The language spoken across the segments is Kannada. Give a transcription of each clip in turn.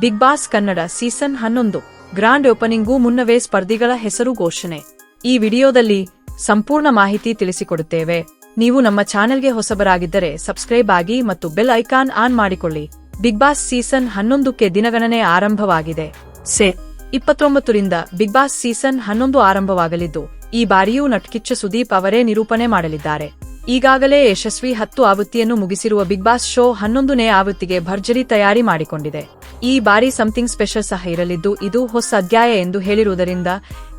ಬಿಗ್ ಬಾಸ್ ಕನ್ನಡ ಸೀಸನ್ ಹನ್ನೊಂದು. ಗ್ರಾಂಡ್ ಓಪನಿಂಗೂ ಮುನ್ನವೇ ಸ್ಪರ್ಧಿಗಳ ಹೆಸರು ಘೋಷಣೆ. ಈ ವಿಡಿಯೋದಲ್ಲಿ ಸಂಪೂರ್ಣ ಮಾಹಿತಿ ತಿಳಿಸಿಕೊಡುತ್ತೇವೆ. ನೀವು ನಮ್ಮ ಚಾನೆಲ್ಗೆ ಹೊಸಬರಾಗಿದ್ದರೆ ಸಬ್ಸ್ಕ್ರೈಬ್ ಆಗಿ ಮತ್ತು ಬೆಲ್ ಐಕಾನ್ ಆನ್ ಮಾಡಿಕೊಳ್ಳಿ. ಬಿಗ್ ಬಾಸ್ ಸೀಸನ್ ಹನ್ನೊಂದಕ್ಕೆ ದಿನಗಣನೆ ಆರಂಭವಾಗಿದೆ. ಸೆ. ಇಪ್ಪತ್ತೊಂಬತ್ತರಿಂದ ಬಿಗ್ ಬಾಸ್ ಸೀಸನ್ ಹನ್ನೊಂದು ಆರಂಭವಾಗಲಿದ್ದು, ಈ ಬಾರಿಯೂ ನಟ್ಕಿಚ್ಚ ಸುದೀಪ್ ಅವರೇ ನಿರೂಪಣೆ ಮಾಡಲಿದ್ದಾರೆ. ಈಗಾಗಲೇ ಯಶಸ್ವಿ ಹತ್ತು ಆವೃತ್ತಿಯನ್ನು ಮುಗಿಸಿರುವ ಬಿಗ್ ಬಾಸ್ ಶೋ ಹನ್ನೊಂದನೇ ಆವೃತ್ತಿಗೆ ಭರ್ಜರಿ ತಯಾರಿ ಮಾಡಿಕೊಂಡಿದೆ. ಈ ಬಾರಿ ಸಮಥಿಂಗ್ ಸ್ಪೆಷಲ್ ಸಹ ಇರಲಿದ್ದು, ಇದು ಹೊಸ ಅಧ್ಯಾಯ ಎಂದು ಹೇಳಿರುವುದರಿಂದ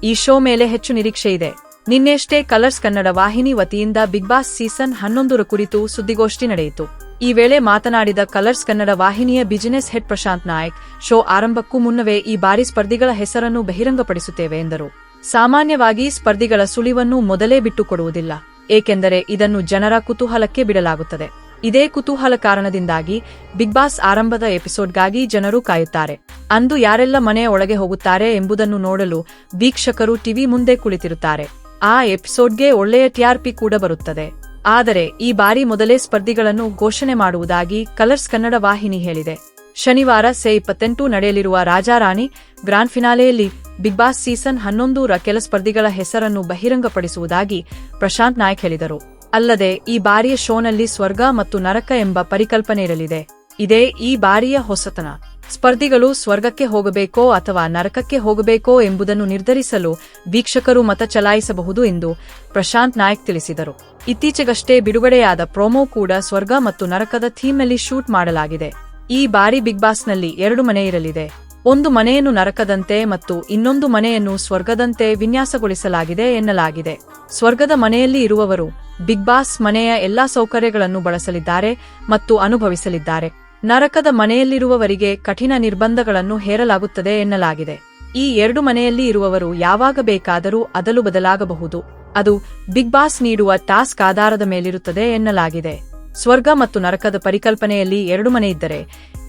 ಈ ಶೋ ಮೇಲೆ ಹೆಚ್ಚು ನಿರೀಕ್ಷೆ ಇದೆ. ನಿನ್ನೆಷ್ಟೇ ಕಲರ್ಸ್ ಕನ್ನಡ ವಾಹಿನಿ ವತಿಯಿಂದ ಬಿಗ್ ಬಾಸ್ ಸೀಸನ್ ಹನ್ನೊಂದರ ಕುರಿತು ಸುದ್ದಿಗೋಷ್ಠಿ ನಡೆಯಿತು. ಈ ವೇಳೆ ಮಾತನಾಡಿದ ಕಲರ್ಸ್ ಕನ್ನಡ ವಾಹಿನಿಯ business head Prashant Naik show ಆರಂಭಕ್ಕೂ ಮುನ್ನವೇ ಈ ಬಾರಿ ಸ್ಪರ್ಧಿಗಳ ಹೆಸರನ್ನು ಬಹಿರಂಗಪಡಿಸುತ್ತೇವೆ ಎಂದರು. ಸಾಮಾನ್ಯವಾಗಿ ಸ್ಪರ್ಧಿಗಳ ಸುಳಿವನ್ನು ಮೊದಲೇ ಬಿಟ್ಟುಕೊಡುವುದಿಲ್ಲ, ಏಕೆಂದರೆ ಇದನ್ನು ಜನರ ಕುತೂಹಲಕ್ಕೆ ಬಿಡಲಾಗುತ್ತದೆ. ಇದೇ ಕುತೂಹಲ ಕಾರಣದಿಂದಾಗಿ ಬಿಗ್ ಬಾಸ್ ಆರಂಭದ ಎಪಿಸೋಡ್ಗಾಗಿ ಜನರು ಕಾಯುತ್ತಾರೆ. ಅಂದು ಯಾರೆಲ್ಲ ಮನೆಯ ಒಳಗೆ ಹೋಗುತ್ತಾರೆ ಎಂಬುದನ್ನು ನೋಡಲು ವೀಕ್ಷಕರು ಟಿವಿ ಮುಂದೆ ಕುಳಿತಿರುತ್ತಾರೆ. ಆ ಎಪಿಸೋಡ್ಗೆ ಒಳ್ಳೆಯ ಟಿಆರ್ಪಿ ಕೂಡ ಬರುತ್ತದೆ. ಆದರೆ ಈ ಬಾರಿ ಮೊದಲೇ ಸ್ಪರ್ಧಿಗಳನ್ನು ಘೋಷಣೆ ಮಾಡುವುದಾಗಿ ಕಲರ್ಸ್ ಕನ್ನಡ ವಾಹಿನಿ ಹೇಳಿದೆ. ಶನಿವಾರ ಸೆ ಇಪ್ಪತ್ತೆಂಟು ನಡೆಯಲಿರುವ ರಾಜಾರಾಣಿ ಗ್ರಾಂಡ್ ಫಿನಾಲೆಯಲ್ಲಿ ಬಿಗ್ ಬಾಸ್ ಸೀಸನ್ ಹನ್ನೊಂದರ ಕೆಲ ಸ್ಪರ್ಧಿಗಳ ಹೆಸರನ್ನು ಬಹಿರಂಗಪಡಿಸುವುದಾಗಿ ಪ್ರಶಾಂತ್ ನಾಯ್ಕ್ ಹೇಳಿದರು. ಅಲ್ಲದೆ ಈ ಬಾರಿಯ ಶೋನಲ್ಲಿ ಸ್ವರ್ಗ ಮತ್ತು ನರಕ ಎಂಬ ಪರಿಕಲ್ಪನೆ ಇರಲಿದೆ. ಇದೇ ಈ ಬಾರಿಯ ಹೊಸತನ. ಸ್ಪರ್ಧಿಗಳು ಸ್ವರ್ಗಕ್ಕೆ ಹೋಗಬೇಕೋ ಅಥವಾ ನರಕಕ್ಕೆ ಹೋಗಬೇಕೋ ಎಂಬುದನ್ನು ನಿರ್ಧರಿಸಲು ವೀಕ್ಷಕರು ಮತ ಚಲಾಯಿಸಬಹುದು ಎಂದು ಪ್ರಶಾಂತ್ ನಾಯಕ್ ತಿಳಿಸಿದರು. ಇತ್ತೀಚೆಗಷ್ಟೇ ಬಿಡುಗಡೆಯಾದ ಪ್ರೋಮೋ ಕೂಡ ಸ್ವರ್ಗ ಮತ್ತು ನರಕದ ಥೀಮ್ನಲ್ಲಿ ಶೂಟ್ ಮಾಡಲಾಗಿದೆ. ಈ ಬಾರಿ ಬಿಗ್ ಬಾಸ್ನಲ್ಲಿ ಎರಡು ಮನೆ ಇರಲಿದೆ. ಒಂದು ಮನೆಯನ್ನು ನರಕದಂತೆ ಮತ್ತು ಇನ್ನೊಂದು ಮನೆಯನ್ನು ಸ್ವರ್ಗದಂತೆ ವಿನ್ಯಾಸಗೊಳಿಸಲಾಗಿದೆ ಎನ್ನಲಾಗಿದೆ. ಸ್ವರ್ಗದ ಮನೆಯಲ್ಲಿ ಇರುವವರು ಬಿಗ್ ಬಾಸ್ ಮನೆಯ ಎಲ್ಲಾ ಸೌಕರ್ಯಗಳನ್ನು ಬಳಸಲಿದ್ದಾರೆ ಮತ್ತು ಅನುಭವಿಸಲಿದ್ದಾರೆ. ನರಕದ ಮನೆಯಲ್ಲಿರುವವರಿಗೆ ಕಠಿಣ ನಿರ್ಬಂಧಗಳನ್ನು ಹೇರಲಾಗುತ್ತದೆ ಎನ್ನಲಾಗಿದೆ. ಈ ಎರಡು ಮನೆಯಲ್ಲಿ ಇರುವವರು ಯಾವಾಗ ಬೇಕಾದರೂ ಅದಲು ಬದಲಾಗಬಹುದು. ಅದು ಬಿಗ್ ಬಾಸ್ ನೀಡುವ ಟಾಸ್ಕ್ ಆಧಾರದ ಮೇಲಿರುತ್ತದೆ ಎನ್ನಲಾಗಿದೆ. ಸ್ವರ್ಗ ಮತ್ತು ನರಕದ ಪರಿಕಲ್ಪನೆಯಲ್ಲಿ ಎರಡು ಮನೆ ಇದ್ದರೆ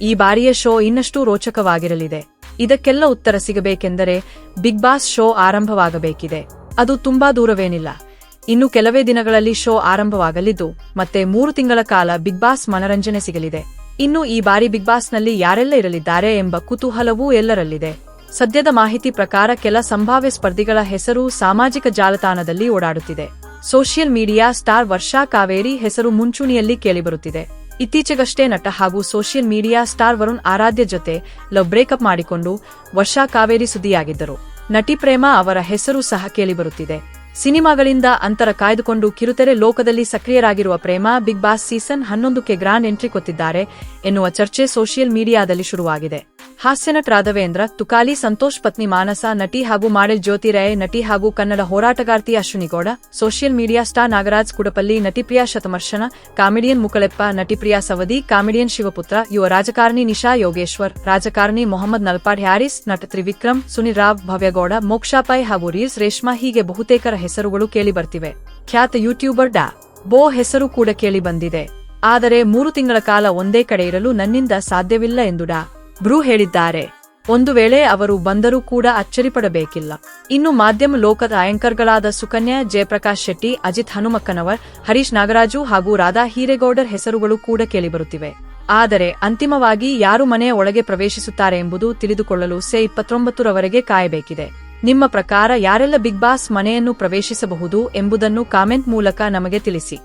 ಈ ಬಾರಿಯ ಶೋ ಇನ್ನಷ್ಟು ರೋಚಕವಾಗಿರಲಿದೆ. ಇದಕ್ಕೆಲ್ಲ ಉತ್ತರ ಸಿಗಬೇಕೆಂದರೆ ಬಿಗ್ ಬಾಸ್ ಶೋ ಆರಂಭವಾಗಬೇಕಿದೆ. ಅದು ತುಂಬಾ ದೂರವೇನಿಲ್ಲ. ಇನ್ನು ಕೆಲವೇ ದಿನಗಳಲ್ಲಿ ಶೋ ಆರಂಭವಾಗಲಿದ್ದು, ಮತ್ತೆ ಮೂರು ತಿಂಗಳ ಕಾಲ ಬಿಗ್ ಬಾಸ್ ಮನರಂಜನೆ ಸಿಗಲಿದೆ. ಇನ್ನು ಈ ಬಾರಿ ಬಿಗ್ ಬಾಸ್ನಲ್ಲಿ ಯಾರೆಲ್ಲ ಇರಲಿದ್ದಾರೆ ಎಂಬ ಕುತೂಹಲವೂ ಎಲ್ಲರಲ್ಲಿದೆ. ಸದ್ಯದ ಮಾಹಿತಿ ಪ್ರಕಾರ ಕೆಲ ಸಂಭಾವ್ಯ ಸ್ಪರ್ಧಿಗಳ ಹೆಸರು ಸಾಮಾಜಿಕ ಜಾಲತಾಣದಲ್ಲಿ ಓಡಾಡುತ್ತಿದೆ. Social media star Varsha Kaveri ಹೆಸರು ಮುಂಚೂಣಿಯಲ್ಲಿ ಕೇಳಿಬರುತ್ತಿದೆ. ಇತ್ತೀಚೆಗಷ್ಟೇ ನಟ ಹಾಗೂ social media star Varun Aradhya ಜೊತೆ ಲವ್ ಬ್ರೇಕಪ್ ಮಾಡಿಕೊಂಡು ವರ್ಷಾ ಕಾವೇರಿ ಸುದ್ದಿಯಾಗಿದ್ದರು. ನಟಿ ಪ್ರೇಮ ಅವರ ಹೆಸರು ಸಹ ಕೇಳಿಬರುತ್ತಿದೆ. ಸಿನಿಮಾಗಳಿಂದ ಅಂತರ ಕಾಯ್ದುಕೊಂಡು ಕಿರುತೆರೆ ಲೋಕದಲ್ಲಿ ಸಕ್ರಿಯರಾಗಿರುವ ಪ್ರೇಮ, ಬಿಗ್ ಬಾಸ್ ಸೀಸನ್ ಹನ್ನೊಂದಕ್ಕೆ ಗ್ರಾಂಡ್ ಎಂಟ್ರಿ ಕೊತ್ತಿದ್ದಾರೆ ಎನ್ನುವ ಚರ್ಚೆ ಸೋಷಿಯಲ್ ಮೀಡಿಯಾದಲ್ಲಿ ಶುರುವಾಗಿದೆ. ಹಾಸ್ಯನಟ್ ರಾಘವೇಂದ್ರ, ತುಕಾಲಿ ಸಂತೋಷ್ ಪತ್ನಿ ಮಾನಸ, ನಟಿ ಹಾಗೂ ಮಾಡೆಲ್ ಜ್ಯೋತಿ ರಾಯ್ ನಟಿ ಹಾಗೂ Kannada ಹೋರಾಟಗಾರ್ತಿ Ashwini Gowda social media star Nagaraj Kudapalli ನಟಿಪ್ರಿಯಾ ಶತಮರ್ಶನ, ಕಾಮಿಡಿಯನ್ ಮುಕಳೆಪ್ಪ ನಟಿಪ್ರಿಯಾ ಸವದಿ, ಕಾಮಿಡಿಯನ್ ಶಿವಪುತ್ರ, ಯುವ ರಾಜಕಾರಣಿ ನಿಶಾ ಯೋಗೇಶ್ವರ್, ರಾಜಕಾರಣಿ ಮೊಹಮ್ಮದ್ ನಲ್ಪಾಡ್ ಹ್ಯಾರಿಸ್, ನಟ ತ್ರಿವಿಕ್ರಮ್, ಸುನಿಲ್ ರಾವ್ ಭವ್ಯಗೌಡ ಮೋಕ್ಷಾಪಾಯ್ ಹಾಗೂ ರೀಲ್ಸ್ ರೇಷ್ಮಾ ಹೀಗೆ ಬಹುತೇಕರ ಹೆಸರುಗಳು ಕೇಳಿಬರ್ತಿವೆ. ಖ್ಯಾತ ಯೂಟ್ಯೂಬರ್ ಡಾ. ಬೋ ಹೆಸರು ಕೂಡ ಕೇಳಿ ಬಂದಿದೆ ಆದರೆ ಮೂರು ತಿಂಗಳ ಕಾಲ ಒಂದೇ ಕಡೆ ಇರಲು ನನ್ನಿಂದ ಸಾಧ್ಯವಿಲ್ಲ ಎಂದು ಡಾ. ಬ್ರೂ ಹೇಳಿದ್ದಾರೆ, ಒಂದು ವೇಳೆ ಅವರು ಬಂದರೂ ಕೂಡ ಅಚ್ಚರಿಪಡಬೇಕಿಲ್ಲ. ಇನ್ನು ಮಾಧ್ಯಮ ಲೋಕದ ಆಯಂಕರ್ಗಳಾದ ಸುಕನ್ಯಾ, ಜಯಪ್ರಕಾಶ್ ಶೆಟ್ಟಿ, ಅಜಿತ್ ಹನುಮಕ್ಕನವರ್, ಹರೀಶ್ ನಾಗರಾಜು ಹಾಗೂ ರಾಧಾ ಹೀರೇಗೌಡರ್ ಹೆಸರುಗಳು ಕೂಡ ಕೇಳಿಬರುತ್ತಿವೆ. ಆದರೆ ಅಂತಿಮವಾಗಿ ಯಾರು ಮನೆಯ ಒಳಗೆ ಪ್ರವೇಶಿಸುತ್ತಾರೆ ಎಂಬುದು ತಿಳಿದುಕೊಳ್ಳಲು ಸೆ ಇಪ್ಪತ್ತೊಂಬತ್ತರವರೆಗೆ ಕಾಯಬೇಕಿದೆ. ನಿಮ್ಮ ಪ್ರಕಾರ ಯಾರೆಲ್ಲ ಬಿಗ್ ಬಾಸ್ ಮನೆಯನ್ನು ಪ್ರವೇಶಿಸಬಹುದು ಎಂಬುದನ್ನು ಕಾಮೆಂಟ್ ಮೂಲಕ ನಮಗೆ ತಿಳಿಸಿ.